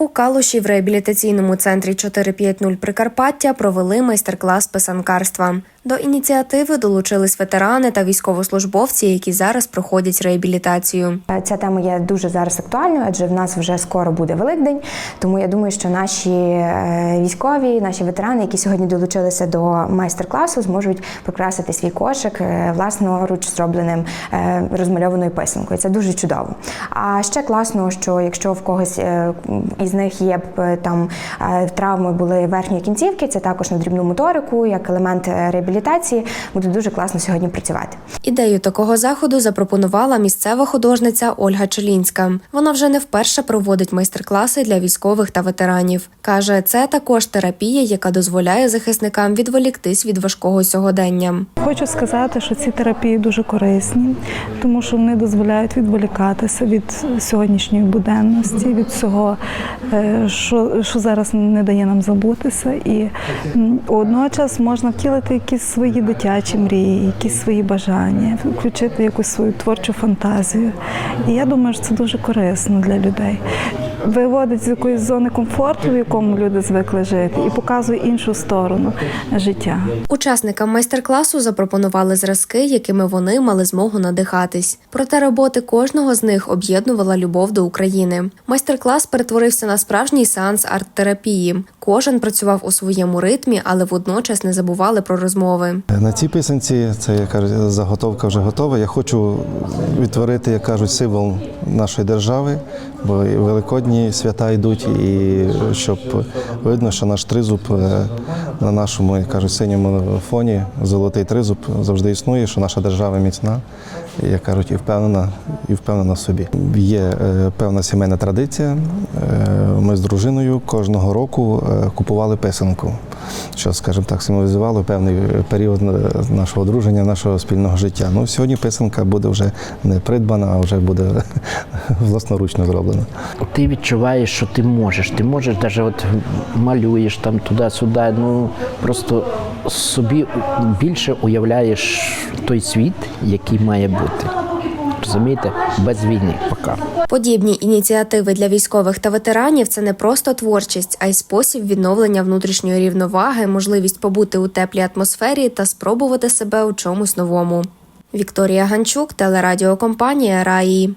У Калуші в реабілітаційному центрі 450 Прикарпаття провели майстер-клас писанкарства. До ініціативи долучились ветерани та військовослужбовці, які зараз проходять реабілітацію. Ця тема є дуже зараз актуальною, адже в нас вже скоро буде Великдень. Тому я думаю, що наші е, військові, наші ветерани, які сьогодні долучилися до майстер-класу, зможуть прикрасити свій кошик е, власноруч зробленим е, розмальованою писанкою. Це дуже чудово. А ще класно, що якщо в когось із них є там травми були верхньої кінцівки, це також на дрібну моторику, як елемент е, реабілітації, буде дуже класно сьогодні працювати. Ідею такого заходу запропонувала місцева художниця Ольга Челінська. Вона вже не вперше проводить майстер-класи для військових та ветеранів. каже, це також терапія, яка дозволяє захисникам відволіктись від важкого сьогодення. Хочу сказати, що ці терапії дуже корисні, тому що вони дозволяють відволікатися від сьогоднішньої буденності, від всього, е, що, що зараз не дає нам забутися. І м, водночас можна втілити якісь свої дитячі мрії, якісь свої бажання, включити якусь свою творчу фантазію. І я думаю, що це дуже корисно для людей. Виводить з якоїсь зони комфорту, в якому люди звикли жити, і показує іншу сторону життя. Учасникам майстер-класу запропонували зразки, якими вони мали змогу надихатись. Проте роботи кожного з них об'єднувала любов до України. Майстер-клас перетворився на справжній сеанс арт-терапії. Кожен працював у своєму ритмі, але водночас не забували про розмови. На цій писанці, це як кажу, заготовка вже готова. Я хочу відтворити, як кажуть, символ нашої держави, бо великодні свята йдуть, і щоб видно, що наш тризуб е, на нашому, як кажуть, синьому фоні, золотий тризуб завжди існує, що наша держава міцна, і, як кажуть, і впевнена, і впевнена в собі. Є е, певна сімейна традиція. Е, Ми з дружиною кожного року е, купували писанку, що, скажімо так, символізувало певний період е, нашого одруження, нашого спільного життя. Ну, сьогодні писанка буде вже не придбана, а вже буде власноручно зроблена. Ти відчуваєш, що ти можеш. Ти можеш навіть от малюєш там туди-сюди. Ну просто собі більше уявляєш той світ, який має бути. Розумієте, без війни Пока Подібні ініціативи для військових та ветеранів це не просто творчість, а й спосіб відновлення внутрішньої рівноваги, можливість побути у теплій атмосфері та спробувати себе у чомусь новому. Вікторія Ганчук, телерадіокомпанія Раї.